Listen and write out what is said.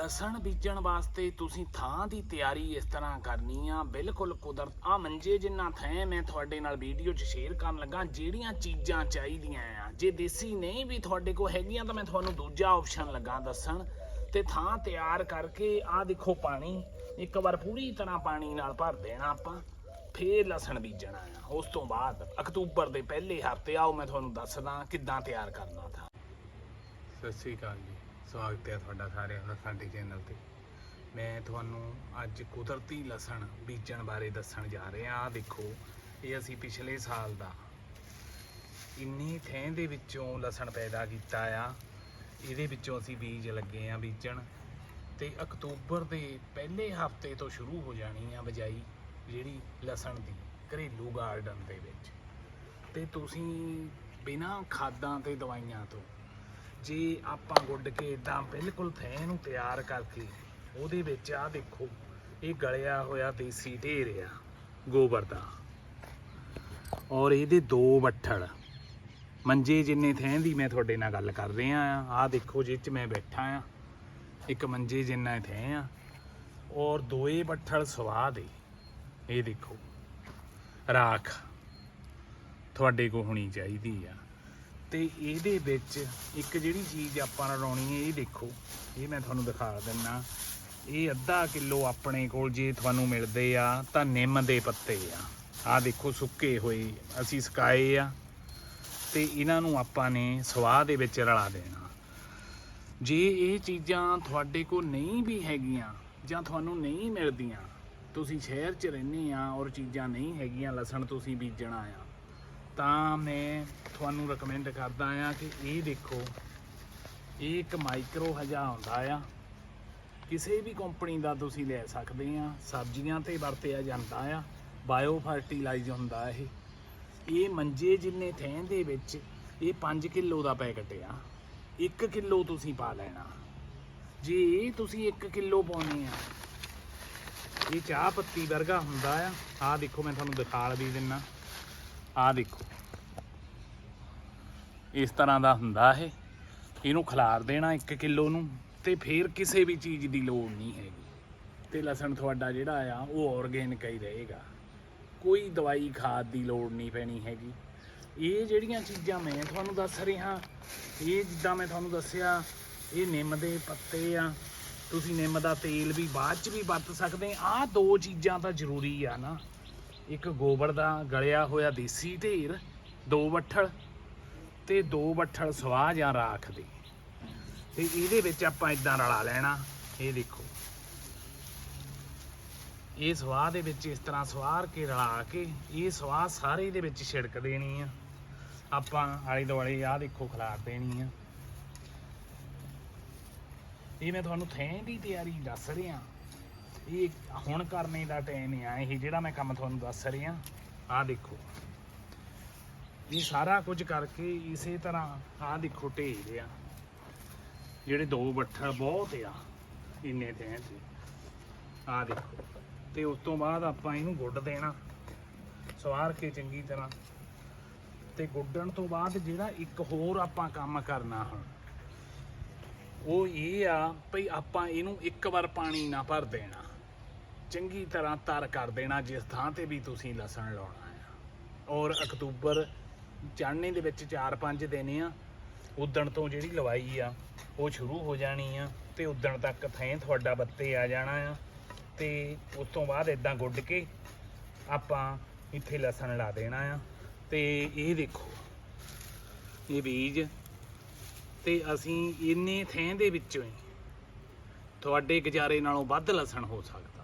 ਲਸਣ ਬੀਜਣ ਵਾਸਤੇ ਤੁਸੀਂ ਥਾਂ ਦੀ ਤਿਆਰੀ ਇਸ ਤਰ੍ਹਾਂ ਕਰਨੀ ਆ। ਬਿਲਕੁਲ ਕੁਦਰਤ। ਆ ਮੰਜੇ ਜਿੰਨਾ ਥੈਂ ਮੈਂ ਤੁਹਾਡੇ ਨਾਲ ਵੀਡੀਓ 'ਚ ਸ਼ੇਅਰ ਕਰਨ ਲੱਗਾ, ਜਿਹੜੀਆਂ ਚੀਜ਼ਾਂ ਚਾਹੀਦੀਆਂ ਆ। ਜੇ ਦੇਸੀ ਨਹੀਂ ਵੀ ਤੁਹਾਡੇ ਕੋਲ ਹੈਗੀਆਂ, ਤਾਂ ਮੈਂ ਤੁਹਾਨੂੰ ਦੂਜਾ ਆਪਸ਼ਨ ਲੱਗਾ ਦੱਸਣ। ਤੇ ਥਾਂ ਤਿਆਰ ਕਰਕੇ ਆ ਦੇਖੋ ਪਾਣੀ, ਇੱਕ ਵਾਰ ਪੂਰੀ ਤਰ੍ਹਾਂ ਪਾਣੀ ਨਾਲ ਭਰ ਦੇਣਾ ਆਪਾਂ, ਫੇਰ ਲਸਣ ਬੀਜਣਾ ਆ। ਉਸ ਤੋਂ ਬਾਅਦ ਅਕਤੂਬਰ ਦੇ ਪਹਿਲੇ ਹਫ਼ਤੇ, ਆਓ ਮੈਂ ਤੁਹਾਨੂੰ ਦੱਸਦਾ ਕਿੱਦਾਂ ਤਿਆਰ ਕਰਨਾ ਥਾ। ਸਤਿ ਸ੍ਰੀ ਅਕਾਲ ਜੀ। ਸਵਾਗਤ ਹੈ ਤੁਹਾਡਾ ਸਾਰਿਆਂ ਦਾ ਸਾਡੇ ਚੈਨਲ ਤੇ। ਮੈਂ ਤੁਹਾਨੂੰ ਅੱਜ ਕੁਦਰਤੀ ਲਸਣ ਬੀਜਣ ਬਾਰੇ ਦੱਸਣ ਜਾ ਰਿਹਾ। ਆ ਦੇਖੋ, ਇਹ ਅਸੀਂ ਪਿਛਲੇ ਸਾਲ ਦਾ ਇੰਨੀ ਥੈਂ ਦੇ ਵਿੱਚੋਂ ਲਸਣ ਪੈਦਾ ਕੀਤਾ ਆ। ਇਹਦੇ ਵਿੱਚੋਂ ਅਸੀਂ ਬੀਜ ਲੱਗੇ ਆ ਬੀਜਣ। ਤੇ ਅਕਤੂਬਰ ਦੇ ਪਹਿਲੇ ਹਫ਼ਤੇ ਤੋਂ ਸ਼ੁਰੂ ਹੋ ਜਾਣੀ ਆ ਬਜਾਈ ਜਿਹੜੀ ਲਸਣ ਦੀ, ਘਰੇਲੂ ਗਾਰਡਨ ਦੇ ਵਿੱਚ। ਤੇ ਤੁਸੀਂ ਬਿਨਾਂ ਖਾਦਾਂ ਤੇ ਦਵਾਈਆਂ ਤੋਂ ਜੇ ਆਪਾਂ ਗੁੱਡ ਕੇ ਇਦਾਂ ਬਿਲਕੁਲ ਥੈਂ ਨੂੰ ਤਿਆਰ ਕਰਕੇ ਉਹਦੇ ਵਿੱਚ ਆ ਦੇਖੋ, ਇਹ ਗਲਿਆ ਹੋਇਆ ਦੇਸੀ ਢੇਰ ਆ, ਗੋਬਰ ਦਾ। ਔਰ ਇਹਦੇ ਦੋ ਬੱਠਲ ਮੰਜੇ ਜਿੰਨੇ ਥੈਂ ਦੀ ਮੈਂ ਤੁਹਾਡੇ ਨਾਲ ਗੱਲ ਕਰ ਰਿਹਾ ਆ ਆ ਦੇਖੋ ਜਿਹ ਚ ਮੈਂ ਬੈਠਾ ਆ। ਇੱਕ ਮੰਜੇ ਜਿੰਨਾ ਥੈਂ ਆ। ਔਰ ਦੋਏ ਬੱਠਲ ਸਵਾਹ ਦੇ। ਇਹ ਦੇਖੋ, ਰਾਖ ਤੁਹਾਡੇ ਕੋ ਹੋਣੀ ਚਾਹੀਦੀ ਆ। ਤੇ ਇਹਦੇ ਵਿੱਚ ਇੱਕ ਜਿਹੜੀ ਚੀਜ਼ ਆਪਾਂ ਨੇ ਲਾਉਣੀ ਹੈ, ਇਹ ਦੇਖੋ। ਇਹ ਮੈਂ ਤੁਹਾਨੂੰ ਦਿਖਾ ਦਿੰਨਾ। ਇਹ ਅੱਧਾ ਕਿਲੋ ਆਪਣੇ ਕੋਲ ਜੇ ਤੁਹਾਨੂੰ ਮਿਲਦੇ ਆ, ਤਾਂ ਨਿੰਮ ਦੇ ਪੱਤੇ ਆ। ਆ ਦੇਖੋ, ਸੁੱਕੇ ਹੋਏ ਅਸੀਂ ਸੁਕਾਏ ਆ। ਤੇ ਇਹਨਾਂ ਨੂੰ ਆਪਾਂ ਨੇ ਸਵਾਹ ਦੇ ਵਿੱਚ ਰਲਾ ਦੇਣਾ। ਜੇ ਇਹ ਚੀਜ਼ਾਂ ਤੁਹਾਡੇ ਕੋਲ ਨਹੀਂ ਵੀ ਹੈਗੀਆਂ, ਜਾਂ ਤੁਹਾਨੂੰ ਨਹੀਂ ਮਿਲਦੀਆਂ, ਤੁਸੀਂ ਸ਼ਹਿਰ 'ਚ ਰਹਿੰਦੇ ਆ ਔਰ ਚੀਜ਼ਾਂ ਨਹੀਂ ਹੈਗੀਆਂ, ਲਸਣ ਤੁਸੀਂ ਬੀਜਣਾ ਆ ਤਾਂ ਮੈਂ ਤੁਹਾਨੂੰ ਰეკਮੈਂਡ ਕਰਦਾ ਆ ਕਿ ਇਹ ਦੇਖੋ, ਇਹ ਇੱਕ ਮਾਈਕਰੋ ਹਜਾ ਹੁੰਦਾ ਆ। ਕਿਸੇ ਵੀ ਕੰਪਨੀ ਦਾ ਤੁਸੀਂ ਲੈ ਸਕਦੇ ਆ, ਸਬਜ਼ੀਆਂ ਤੇ ਵਰਤਿਆ ਜਾਂਦਾ ਆ ਬਾਇਓ ਫਰਟੀਲਾਈਜ਼ ਹੁੰਦਾ ਇਹ। ਇਹ ਮੰਜੇ ਜਿੰਨੇ ਥੈਂ ਦੇ ਵਿੱਚ, ਇਹ 5 ਕਿਲੋ ਦਾ ਪੈਕਟ ਆ। 1 ਕਿਲੋ ਤੁਸੀਂ ਪਾ ਲੈਣਾ। ਜੇ ਇਹ ਤੁਸੀਂ 1 ਕਿਲੋ ਪਾਉਣੇ ਆ, ਇਹ ਚਾਹ ਪੱਤੀ ਵਰਗਾ ਹੁੰਦਾ ਆ। ਆਹ ਦੇਖੋ, ਮੈਂ ਤੁਹਾਨੂੰ ਦਿਖਾ ਵੀ ਦਿੰਨਾ। ਆਹ ਦੇਖੋ। ਇਸ ਤਰ੍ਹਾਂ ਦਾ ਹੁੰਦਾ ਇਹ। ਇਹਨੂੰ ਖਲਾਰ ਦੇਣਾ 1 ਕਿਲੋ ਨੂੰ ਤੇ ਫੇਰ ਕਿਸੇ ਵੀ ਚੀਜ਼ ਦੀ ਲੋੜ ਨਹੀਂ ਹੈਗੀ। ਤੇ ਲਸਣ ਤੁਹਾਡਾ ਜਿਹੜਾ ਆ, ਉਹ ਆਰਗੇਨਿਕ ਹੀ ਰਹੇਗਾ। ਕੋਈ ਦਵਾਈ ਖਾਦ ਦੀ ਲੋੜ ਨਹੀਂ ਪੈਣੀ ਹੈਗੀ। ਇਹ ਜਿਹੜੀਆਂ ਚੀਜ਼ਾਂ ਮੈਂ ਤੁਹਾਨੂੰ ਦੱਸ ਰਿਹਾ, ਇਹ ਜਿੱਦਾਂ ਮੈਂ ਤੁਹਾਨੂੰ ਦੱਸਿਆ, ਇਹ ਨਿੰਮ ਦੇ ਪੱਤੇ ਆ। ਤੁਸੀਂ ਨਿੰਮ ਦਾ ਤੇਲ ਵੀ ਬਾਅਦ ਚ ਵੀ ਵਰਤ ਸਕਦੇ ਆਹ ਦੋ ਚੀਜ਼ਾਂ ਤਾਂ ਜ਼ਰੂਰੀ ਆ ਨਾ। ਇੱਕ ਗੋਬਰ ਦਾ ਗਲਿਆ ਹੋਇਆ ਦੇਸੀ ਢੇਰ, ਦੋ ਬੱਠਲ ਤੇ ਦੋ ਬੱਠਲ ਸਵਾਹ ਜਾਂ ਰਾਖ ਦੇ। ਤੇ ਇਹਦੇ ਵਿੱਚ ਆਪਾਂ ਇਦਾਂ ਰਲਾ ਲੈਣਾ, ਇਹ ਦੇਖੋ। ਇਹ ਸਵਾਹ ਦੇ ਵਿੱਚ ਇਸ ਤਰ੍ਹਾਂ ਸਵਾਰ ਕੇ ਰਲਾ ਕੇ, ਇਹ ਸਵਾਹ ਸਾਰੇ ਦੇ ਵਿੱਚ ਛਿੜਕ ਦੇਣੀ ਆ। ਆਪਾਂ ਆਲੇ ਦੁਆਲੇ ਆਹ ਦੇਖੋ ਖਿਲਾਰ ਦੇਣੀ ਆ। ਇਹ ਮੈਂ ਤੁਹਾਨੂੰ ਥੈਂ ਦੀ ਤਿਆਰੀ ਦੱਸ ਰਿਹਾ। ਇਹ ਹੁਣ ਕਰਨੇ ਦਾ ਟਾਈਮ ਆ, ਇਹ ਜਿਹੜਾ ਮੈਂ ਕੰਮ ਤੁਹਾਨੂੰ ਦੱਸ ਰਿਹਾ, ਆਹ ਦੇਖੋ। ਇਹ ਸਾਰਾ ਕੁਝ ਕਰਕੇ ਇਸੇ ਤਰ੍ਹਾਂ ਆਹ ਦੇਖੋ ਢੇਰ ਆ। ਜਿਹੜੇ ਦੋ ਬੱਠਲ ਬਹੁਤ ਆ, ਇੰਨੇ ਥੈਂ ਤੇ ਆਹ ਦੇਖੋ, ਤੇ ਉਸ ਤੋਂ ਬਾਅਦ ਆਪਾਂ ਇਹਨੂੰ ਗੁੱਡ ਦੇਣਾ, ਸਵਾਰ ਕੇ ਚੰਗੀ ਤਰ੍ਹਾਂ। ਤੇ ਗੁੱਡਣ ਤੋਂ ਬਾਅਦ ਜਿਹੜਾ ਇੱਕ ਹੋਰ ਆਪਾਂ ਕੰਮ ਕਰਨਾ ਹੁਣ, ਉਹ ਇਹ ਆ, ਭਈ ਆਪਾਂ ਇਹਨੂੰ ਇੱਕ ਵਾਰ ਪਾਣੀ ਨਾ ਭਰ ਦੇਣਾ। ਚੰਗੀ ਤਰ੍ਹਾਂ ਤਰ ਕਰ ਦੇਣਾ, ਜਿਸ ਥਾਂ ਤੇ ਵੀ ਤੁਸੀਂ ਲਸਣ ਲਾਉਣਾ ਆ ਔਰ ਅਕਤੂਬਰ ਚੜ੍ਹਨੇ ਦੇ ਵਿੱਚ 4-5 ਦਿਨ ਆ, ਉਦਣ ਤੋਂ ਜਿਹੜੀ ਲਵਾਈ ਆ, ਉਹ ਸ਼ੁਰੂ ਹੋ ਜਾਣੀ ਆ ਤੇ ਉਦਣ ਤੱਕ ਥੈਂ ਤੁਹਾਡਾ ਬੱਤੇ ਆ ਜਾਣਾ ਆ ਤੇ ਉਸ ਤੋਂ ਬਾਅਦ ਇਦਾਂ ਗੁੱਡ ਕੇ ਆਪਾਂ ਇੱਥੇ ਲਸਣ ਲਾ ਦੇਣਾ ਆ। ਤੇ ਇਹ ਦੇਖੋ, ਇਹ ਬੀਜ ਤੇ ਅਸੀਂ ਇੰਨੇ ਥੈਂ ਦੇ ਵਿੱਚੋਂ ਹੀ ਤੁਹਾਡੇ ਗੁਜ਼ਾਰੇ ਨਾਲੋਂ ਵੱਧ ਲਸਣ ਹੋ ਸਕਦਾ।